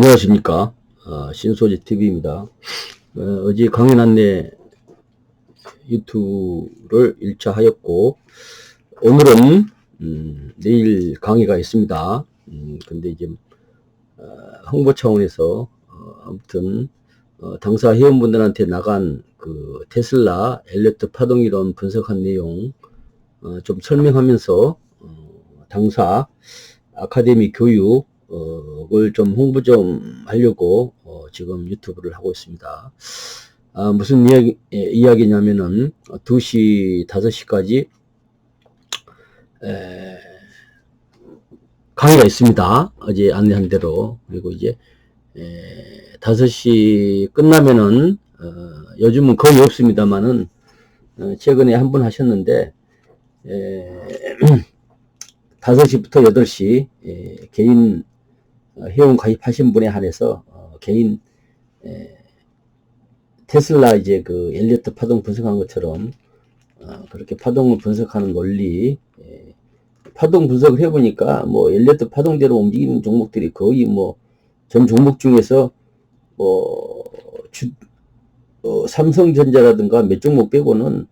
안녕하십니까. 아, 신소지 TV입니다. 어, 제 강연 안내 유튜브를 1차 하였고, 오늘은, 음, 내일 강의가 있습니다. 음, 근데 이제, 어, 홍보 차원에서, 어, 아무튼, 어, 당사 회원분들한테 나간 그 테슬라 엘리트 파동 이론 분석한 내용, 어, 좀 설명하면서, 어, 당사 아카데미 교육, 을좀 홍보 좀 하려고 어, 지금 유튜브를 하고 있습니다. 아, 무슨 이야기, 예, 이야기냐면은 2시, 5시까지 에, 강의가 있습니다. 어제 안내한 대로. 그리고 이제 에, 5시 끝나면은 어, 요즘은 거의 없습니다만은 어, 최근에 한 번 하셨는데 에, 5시부터 8시 에, 개인 어, 회원 가입하신 분에 한해서 어, 개인 에, 테슬라 이제 그 엘리어트 파동 분석한 것처럼 어, 그렇게 파동을 분석하는 논리 에, 파동 분석을 해보니까 뭐 엘리어트 파동대로 움직이는 종목들이 거의 뭐 전 종목 중에서 뭐 주, 어, 삼성전자라든가 몇 종목 빼고는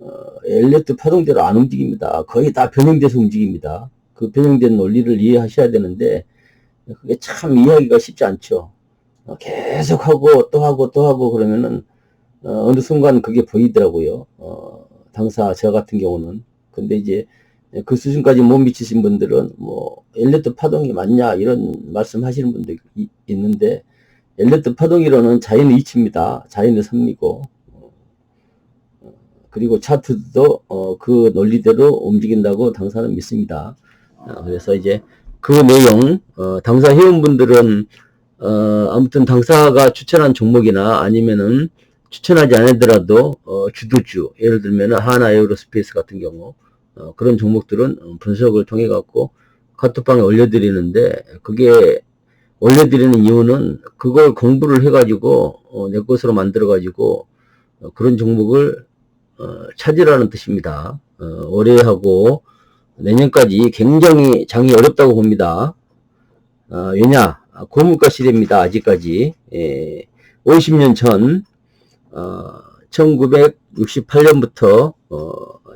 어, 엘리어트 파동대로 안 움직입니다. 거의 다 변형돼서 움직입니다. 그 변형된 논리를 이해하셔야 되는데 그게 참 이해하기가 쉽지 않죠. 어, 계속 하고 또 하고 또 하고 그러면은 어, 느 순간 그게 보이더라고요. 어, 당사 저 같은 경우는 근데 이제 그 수준까지 못 미치신 분들은 뭐 엘리트 파동이 맞냐 이런 말씀하시는 분들 이, 있는데 엘리트 파동이로는 자연의 이치입니다. 자연의 섭리고 어, 그리고 차트도 어, 그 논리대로 움직인다고 당사는 믿습니다. 어, 그래서 이제 그 내용 어, 당사 회원분들은 어, 아무튼 당사가 추천한 종목이나 아니면은 추천하지 않더라도 어, 주도주 예를 들면 하나 에어로스페이스 같은 경우 어, 그런 종목들은 분석을 통해 갖고 카톡방에 올려드리는데 그게 올려드리는 이유는 그걸 공부를 해가지고 어, 내 것으로 만들어가지고 어, 그런 종목을 어, 찾으라는 뜻입니다. 어, 올해 하고 내년까지 굉장히 장이 어렵다고 봅니다. 어, 왜냐? 고물가 시대입니다. 아직까지. 예, 50년 전, 어, 1968년부터, 어,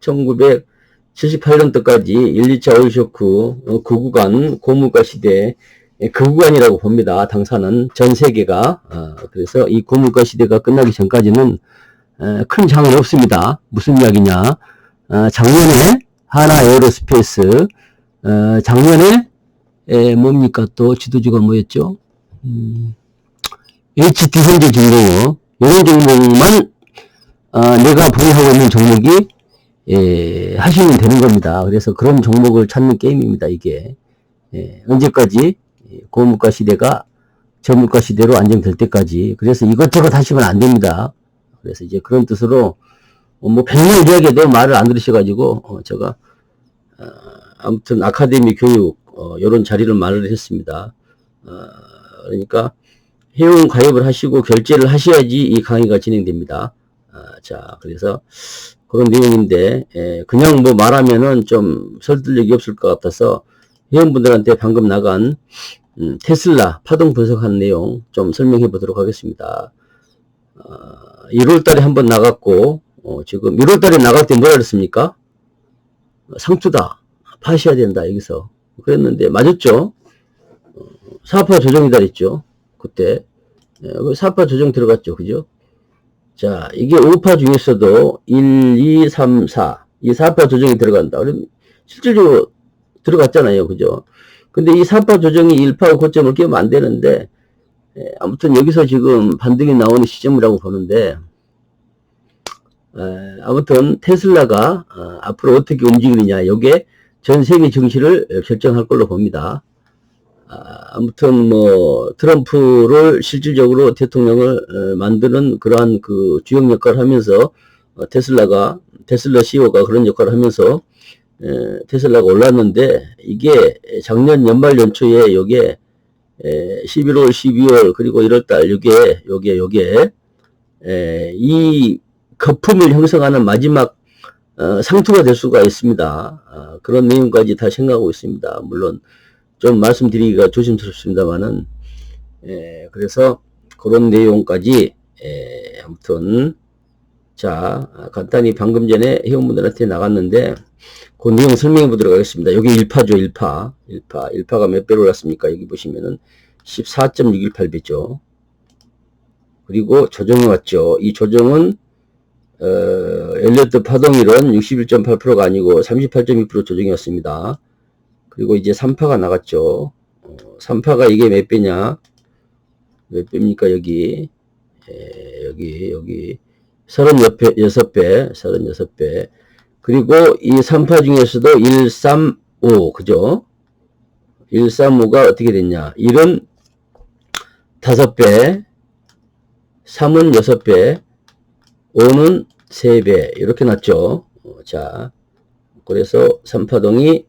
1978년도까지 1, 2차 오일쇼크 어, 그 구간, 고물가 시대, 예, 그 구간이라고 봅니다. 당사는 전 세계가. 어, 그래서 이 고물가 시대가 끝나기 전까지는 에, 큰 장은 없습니다. 무슨 이야기냐? 어, 작년에 하나 에어로스페이스 어, 작년에 에, 뭡니까 또 지도주가 뭐였죠? 음, HT 현재 중공업 이런 종목만 어, 내가 보유하고 있는 종목이 예, 하시면 되는 겁니다. 그래서 그런 종목을 찾는 게임입니다. 이게 예, 언제까지 고물가 시대가 저물가 시대로 안정될 때까지 그래서 이것저것 하시면 안 됩니다. 그래서 이제 그런 뜻으로 어, 뭐 백날 이야기해도 말을 안 들으셔가지고 어, 제가 어, 아무튼 아카데미 교육 어, 이런 자리를 말을 했습니다. 어, 그러니까 회원 가입을 하시고 결제를 하셔야지 이 강의가 진행됩니다. 어, 자 그래서 그런 내용인데 에, 그냥 뭐 말하면은 좀 설득력이 없을 것 같아서 회원분들한테 방금 나간 음, 테슬라 파동 분석한 내용 좀 설명해 보도록 하겠습니다. 어, 1월 달에 한번 나갔고 어, 지금 1월 달에 나갈 때 뭐라 그랬습니까? 상투다. 파셔야 된다. 여기서. 그랬는데 맞았죠? 어, 사파 조정이다 그랬죠? 그때. 예, 그 사파 조정 들어갔죠. 그죠? 자, 이게 5파 중에서도 1, 2, 3, 4. 이 4파 조정이 들어간다. 실질적으로 들어갔잖아요. 그죠? 근데 이 4파 조정이 1파 고점을 끼우면 안 되는데, 예, 아무튼 여기서 지금 반등이 나오는 시점이라고 보는데, 에, 아무튼 테슬라가 어, 앞으로 어떻게 움직이느냐 이게 전 세계 증시를 결정할 걸로 봅니다. 아, 무튼 뭐 트럼프를 실질적으로 대통령을 어, 만드는 그러한 그 주역 역할을 하면서 어, 테슬라가 테슬라 CEO가 그런 역할을 하면서 에, 테슬라가 올랐는데 이게 작년 연말 연초에 요게 에, 11월, 12월 그리고 1월달 요게 요게 요게 에, 이 거품을 형성하는 마지막 어, 상투가 될 수가 있습니다. 어, 그런 내용까지 다 생각하고 있습니다. 물론 좀 말씀드리기가 조심스럽습니다만은 예, 그래서 그런 내용까지 예, 아무튼 자 간단히 방금 전에 회원분들한테 나갔는데 그 내용 설명해 보도록 하겠습니다. 여기 1파죠 1파 1파 1파가 몇 배로 올랐습니까? 여기 보시면은 14.618배죠. 그리고 조정이 왔죠. 이 조정은 어, 엘리어트 파동이론 61.8%가 아니고 38.2% 조정이 왔습니다. 그리고 이제 3파가 나갔죠. 어, 3파가 이게 몇 배냐? 몇 배입니까? 여기 에, 여기 여기 36배 6배 36배 그리고 이 3파 중에서도 135 그죠? 135가 어떻게 됐냐? 1은 5배 3은 6배 5는 3배. 이렇게 났죠. 어, 자 그래서 3파동이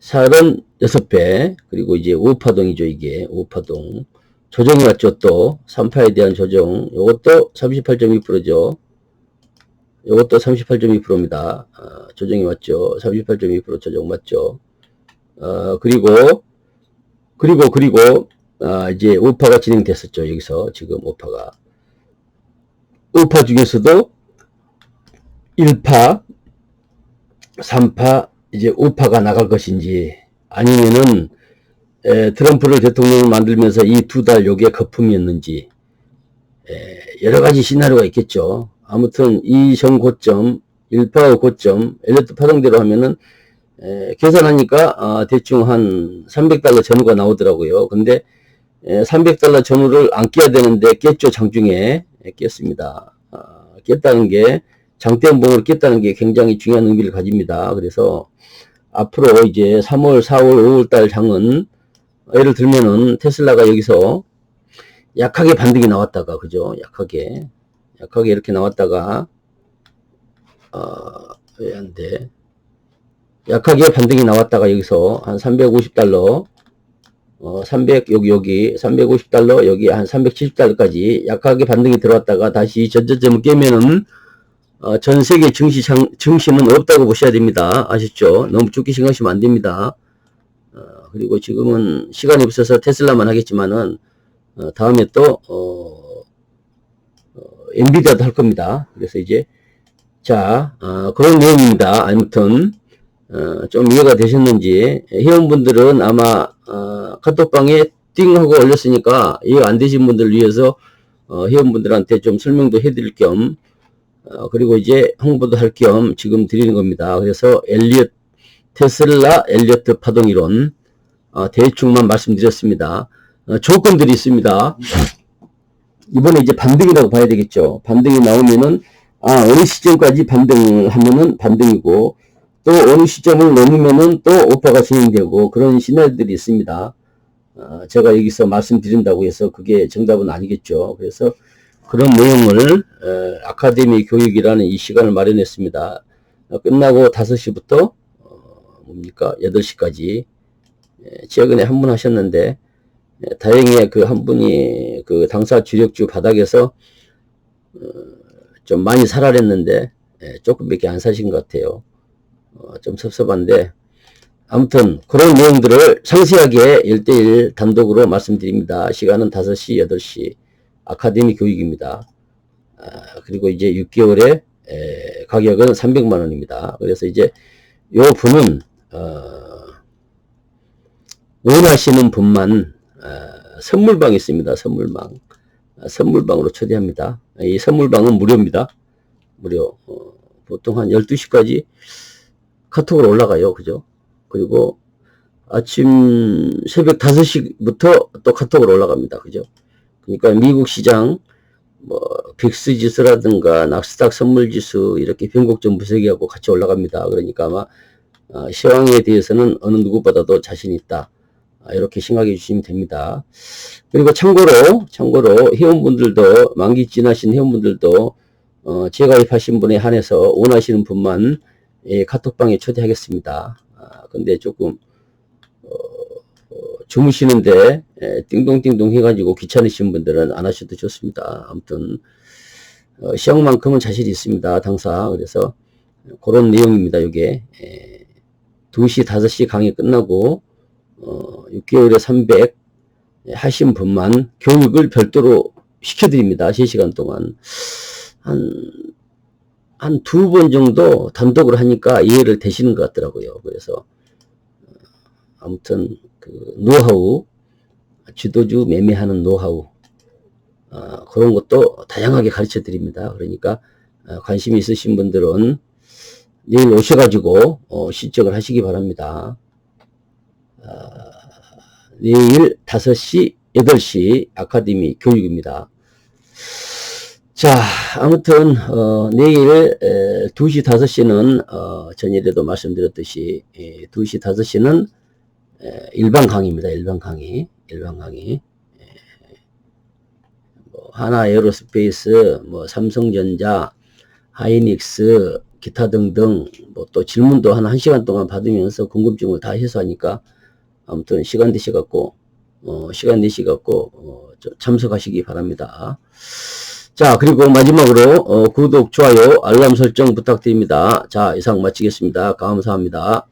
4은 6배. 그리고 이제 5파동이죠 이게. 5파동. 조정이 왔죠 또. 3파에 대한 조정. 이것도 38.2%죠. 이것도 38.2%입니다. 어, 조정이 왔죠. 38.2% 조정 맞죠. 어, 그리고 그리고 그리고 아, 이제 5파가 진행됐었죠 여기서. 지금 5파가 5파 중에서도 1파 3파 이제 5파가 나갈 것인지 아니면은 에, 트럼프를 대통령을 만들면서 이 두 달 요게 거품이었는지 에, 여러 가지 시나리오가 있겠죠. 아무튼 이전 고점 1파의 고점 엘리트 파동대로 하면은 에, 계산하니까 아, 대충 한 300달러 전후가 나오더라고요. 근데 에, 300달러 전후를 안 깨야 되는데 깼죠 장중에 에, 깼습니다. 아, 깼다는 게 장대음봉을 깼다는 게 굉장히 중요한 의미를 가집니다. 그래서 앞으로 이제 3월, 4월, 5월 달 장은 예를 들면은 테슬라가 여기서 약하게 반등이 나왔다가 그죠? 약하게 약하게 이렇게 나왔다가 어왜 안 돼? 약하게 반등이 나왔다가 여기서 한 350달러 어, 300, 여기, 여기, 350달러, 여기 한 370달러까지 약하게 반등이 들어왔다가 다시 전저점을 깨면은, 어, 전 세계 증시, 장, 증시는 없다고 보셔야 됩니다. 아셨죠? 너무 죽기 생각하시면 안 됩니다. 어, 그리고 지금은 시간이 없어서 테슬라만 하겠지만은, 어, 다음에 또, 어, 어, 엔비디아도 할 겁니다. 그래서 이제, 자, 어, 그런 내용입니다. 아무튼, 어, 좀 이해가 되셨는지, 회원분들은 아마, 어, 카톡방에 띵 하고 올렸으니까, 이해 안 되신 분들을 위해서, 어, 회원분들한테 좀 설명도 해드릴 겸, 어, 그리고 이제 홍보도 할 겸 지금 드리는 겁니다. 그래서 엘리엇, 테슬라 엘리어트 파동 이론, 어, 대충만 말씀드렸습니다. 어, 조건들이 있습니다. 이번에 이제 반등이라고 봐야 되겠죠. 반등이 나오면은, 아, 어느 시점까지 반등을 하면은 반등이고, 또 어느 시점을 넘으면은 또 오파가 진행되고, 그런 시나리오들이 있습니다. 어, 제가 여기서 말씀드린다고 해서 그게 정답은 아니겠죠. 그래서 그런 내용을 어, 아카데미 교육이라는 이 시간을 마련했습니다. 어, 끝나고 5시부터 어, 뭡니까 8시까지 예, 최근에 한 분 하셨는데 예, 다행히 그 한 분이 그 당사 주력주 바닥에서 어, 좀 많이 살아냈는데 예, 조금밖에 안 사신 것 같아요. 어, 좀 섭섭한데 아무튼 그런 내용들을 상세하게 1대1 단독으로 말씀드립니다. 시간은 5시, 8시 아카데미 교육입니다. 아, 그리고 이제 6개월에 에, 가격은 300만 원입니다. 그래서 이제 요 분은 어, 원하시는 분만 어, 선물방 있습니다. 선물방 아, 선물방으로 초대합니다. 이 선물방은 무료입니다. 무료 어, 보통 한 12시까지 카톡으로 올라가요. 그죠? 그리고 아침 새벽 5시부터 또 카톡으로 올라갑니다. 그죠? 그러니까 미국 시장 뭐 빅스 지수라든가 낙스닥 선물 지수 이렇게 변곡점 분석이하고 같이 올라갑니다. 그러니까 아마 어, 시황에 대해서는 어느 누구보다도 자신 있다. 아, 이렇게 생각해 주시면 됩니다. 그리고 참고로 참고로 회원분들도 만기 지나신 회원분들도 어, 재가입하신 분에 한해서 원하시는 분만 예, 카톡방에 초대하겠습니다. 아, 근데 조금 어, 어, 주무시는데 예, 띵동띵동 해가지고 귀찮으신 분들은 안 하셔도 좋습니다. 아무튼 어, 시험만큼은 자신이 있습니다. 당사 그래서 그런 내용입니다. 이게 예, 2시 5시 강의 끝나고 어, 6개월에 300 하신 분만 교육을 별도로 시켜드립니다. 3시간 동안. 한, 한 두 번 정도 단독으로 하니까 이해를 되시는 것 같더라고요. 그래서, 어, 아무튼, 그, 노하우, 지도주 매매하는 노하우, 어, 그런 것도 다양하게 가르쳐 드립니다. 그러니까, 어, 관심 있으신 분들은 내일 오셔가지고, 어, 신청을 하시기 바랍니다. 어, 내일 5시, 8시 아카데미 교육입니다. 자, 아무튼, 어, 내일, 에, 2시, 5시는, 어, 전일에도 말씀드렸듯이, 에, 2시, 5시는, 에, 일반 강의입니다. 일반 강의. 일반 강의. 에, 뭐, 하나 에어로스페이스, 뭐, 삼성전자, 하이닉스, 기타 등등, 뭐, 또 질문도 한 1시간 동안 받으면서 궁금증을 다 해소하니까, 아무튼, 시간 되셔갖고, 어, 시간 내시갖고, 어, 저- 참석하시기 바랍니다. 자, 그리고 마지막으로, 어, 구독, 좋아요, 알람 설정 부탁드립니다. 자, 이상 마치겠습니다. 감사합니다.